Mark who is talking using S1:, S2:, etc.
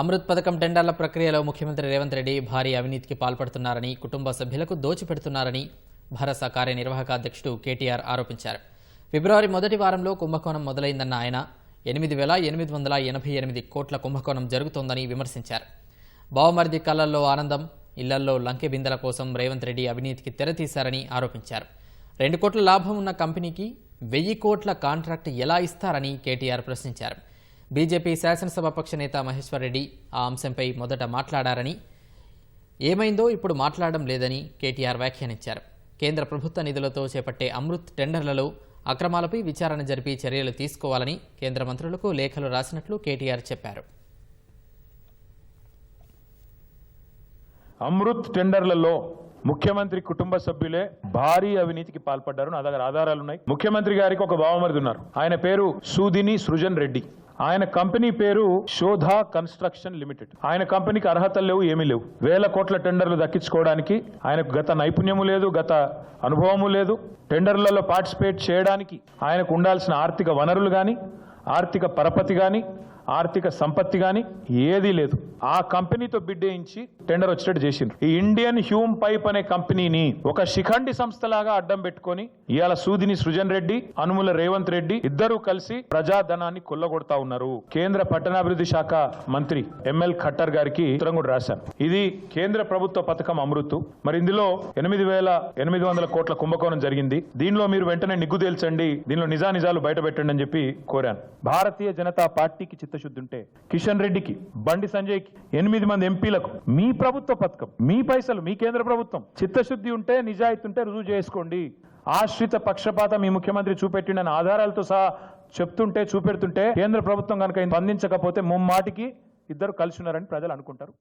S1: అమృత్ పథకం టెండర్ల ప్రక్రియలో ముఖ్యమంత్రి రేవంత్ రెడ్డి భారీ అవినీతికి పాల్పడుతున్నారని కుటుంబ సభ్యులకు దోచిపెడుతున్నారని భరోసా కార్యనిర్వాహక అధ్యక్షుడు కేటీఆర్ ఆరోపించారు. ఫిబ్రవరి మొదటి వారంలో కుంభకోణం మొదలైందన్న ఆయన ఎనిమిది వేల ఎనిమిది వందల ఎనభై ఎనిమిది కోట్ల కుంభకోణం జరుగుతోందని విమర్శించారు. బావమరిది కళ్ళల్లో ఆనందం ఇళ్ళల్లో లంకె బిందెల కోసం రేవంత్ రెడ్డి అవినీతికి తెరతీశారని ఆరోపించారు. రెండు కోట్ల లాభం ఉన్న కంపెనీకి వెయ్యి కోట్ల కాంట్రాక్ట్ ఎలా ఇస్తారని కేటీఆర్ ప్రశ్నించారు. బీజేపీ శాసనసభాపక్ష నేత మహేశ్వరరెడ్డి ఆ అంశంపై మొదట మాట్లాడారని ఏమైందో ఇప్పుడు మాట్లాడడం లేదని కేటీఆర్ వ్యాఖ్యానించారు. కేంద్ర ప్రభుత్వ నిధులతో చేపట్టే అమృత్ టెండర్లలో అక్రమాలపై విచారణ జరిపి చర్యలు తీసుకోవాలని కేంద్ర మంత్రులకు లేఖలు రాసినట్లు కేటీఆర్ చెప్పారు.
S2: అమృత్ టెండర్లలో ముఖ్యమంత్రి కుటుంబ సభ్యులే భారీ అవినీతికి పాల్పడ్డారు. నా దగ్గర ఆధారాలు ఉన్నాయి ముఖ్యమంత్రి గారికి ఒక బావమరిది ఉన్నారు. ఆయన పేరు సూదిని సృజన్ రెడ్డి. ఆయన కంపెనీ పేరు శోధ కన్స్ట్రక్షన్ లిమిటెడ్. ఆయన కంపెనీకి అర్హతలు లేవు ఏమీ లేవు. వేల కోట్ల టెండర్లు దక్కించుకోవడానికి ఆయనకు గత నైపుణ్యము లేదు గత అనుభవము లేదు. టెండర్లలో పార్టిసిపేట్ చేయడానికి ఆయనకు ఉండాల్సిన ఆర్థిక వనరులు కానీ ఆర్థిక పరపతి కానీ ఆర్థిక సంపత్తి కానీ ఏదీ లేదు. ఆ కంపెనీతో బిడ్డేయించి టెండర్ వచ్చేటట్టు చేసిండ్రు. ఈ ఇండియన్ హ్యూమ్ పైప్ అనే కంపెనీని ఒక శిఖండి సంస్థలాగా అడ్డం పెట్టుకొని ఇవాళ సూదిని సృజన్ రెడ్డి అనుముల రేవంత్ రెడ్డి ఇద్దరూ కలిసి ప్రజాధనాన్ని కొల్లగొడతా ఉన్నారు. కేంద్ర పట్టణాభివృద్ధి శాఖ మంత్రి ఎంఎల్ ఖట్టర్ గారికి ఉత్తరం కూడా రాశాను ఇది కేంద్ర ప్రభుత్వ పథకం అమృత్. మరి ఇందులో ఎనిమిది వేల ఎనిమిది వందల కోట్ల కుంభకోణం జరిగింది. దీనిలో మీరు వెంటనే నిగ్గు తేల్చండి. దీనిలో నిజానిజాలు బయట పెట్టండి అని చెప్పి కోరాను. భారతీయ జనతా పార్టీకి చిత్తశుద్ధి ఉంటే కిషన్ రెడ్డికి బండి సంజయ్కి ఎనిమిది మంది ఎంపీలకు మీ ప్రభుత్వ పథకం మీ పైసలు మీ కేంద్ర ప్రభుత్వం చిత్తశుద్ధి ఉంటే నిజాయితీ ఉంటే రుజువు చేసుకోండి. ఆశ్రిత పక్షపాతం మీ ముఖ్యమంత్రి చూపెట్టిన ఆధారాలతో సహా చెప్తుంటే చూపెడుతుంటే కేంద్ర ప్రభుత్వం కనుక స్పందించకపోతే ముమ్మాటికి ఇద్దరు కలిసి ఉన్నారని ప్రజలు అనుకుంటారు.